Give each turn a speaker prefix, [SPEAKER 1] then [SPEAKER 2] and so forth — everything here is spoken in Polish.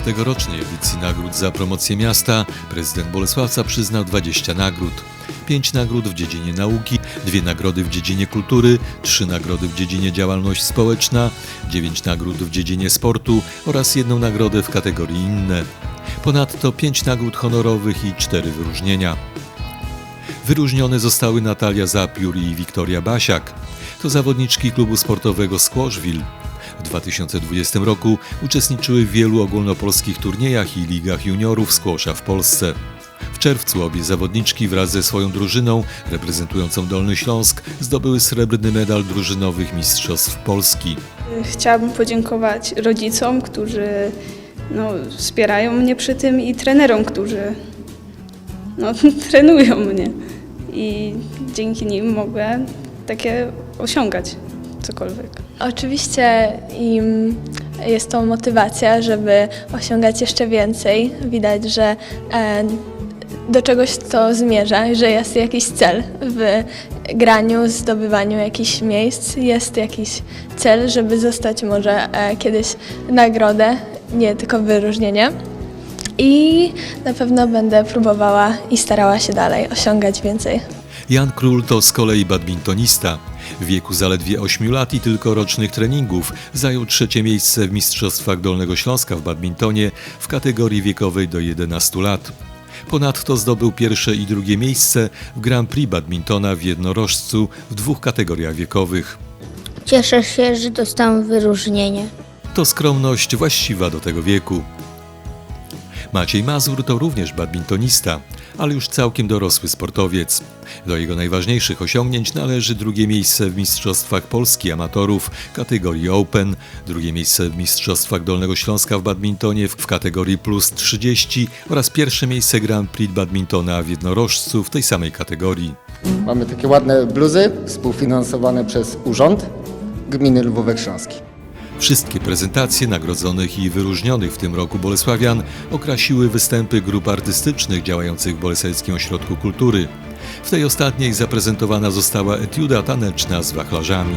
[SPEAKER 1] W tegorocznej edycji nagród za promocję miasta prezydent Bolesławca przyznał 20 nagród. 5 nagród w dziedzinie nauki, dwie nagrody w dziedzinie kultury, trzy nagrody w dziedzinie działalność społeczna, 9 nagród w dziedzinie sportu oraz jedną nagrodę w kategorii inne. Ponadto 5 nagród honorowych i 4 wyróżnienia. Wyróżnione zostały Natalia Zapiór i Wiktoria Basiak. To zawodniczki klubu sportowego Squashville. W 2020 roku uczestniczyły w wielu ogólnopolskich turniejach i ligach juniorów squasha w Polsce. W czerwcu obie zawodniczki wraz ze swoją drużyną reprezentującą Dolny Śląsk zdobyły srebrny medal drużynowych Mistrzostw Polski.
[SPEAKER 2] Chciałabym podziękować rodzicom, którzy no, wspierają mnie przy tym i trenerom, którzy no, trenują mnie. I dzięki nim mogę takie osiągać cokolwiek.
[SPEAKER 3] Oczywiście im jest to motywacja, żeby osiągać jeszcze więcej. Widać, że e, do czegoś to zmierza, że jest jakiś cel w graniu, zdobywaniu jakichś miejsc. Jest jakiś cel, żeby zostać może e, kiedyś nagrodę, nie tylko wyróżnienie. I na pewno będę próbowała i starała się dalej osiągać więcej.
[SPEAKER 1] Jan Król to z kolei badmintonista. W wieku zaledwie 8 lat i tylko rocznych treningów zajął trzecie miejsce w Mistrzostwach Dolnego Śląska w badmintonie w kategorii wiekowej do 11 lat. Ponadto zdobył pierwsze i drugie miejsce w Grand Prix badmintona w jednorożcu w dwóch kategoriach wiekowych.
[SPEAKER 4] Cieszę się, że dostałam wyróżnienie.
[SPEAKER 1] To skromność właściwa do tego wieku. Maciej Mazur to również badmintonista, ale już całkiem dorosły sportowiec. Do jego najważniejszych osiągnięć należy drugie miejsce w Mistrzostwach Polski Amatorów kategorii Open, drugie miejsce w Mistrzostwach Dolnego Śląska w badmintonie w kategorii plus 30 oraz pierwsze miejsce Grand Prix badmintona w jednorożcu w tej samej kategorii.
[SPEAKER 5] Mamy takie ładne bluzy współfinansowane przez Urząd Gminy Lwówek Śląski.
[SPEAKER 1] Wszystkie prezentacje nagrodzonych i wyróżnionych w tym roku Bolesławian okrasiły występy grup artystycznych działających w Bolesławskim Ośrodku Kultury. W tej ostatniej zaprezentowana została etiuda taneczna z wachlarzami.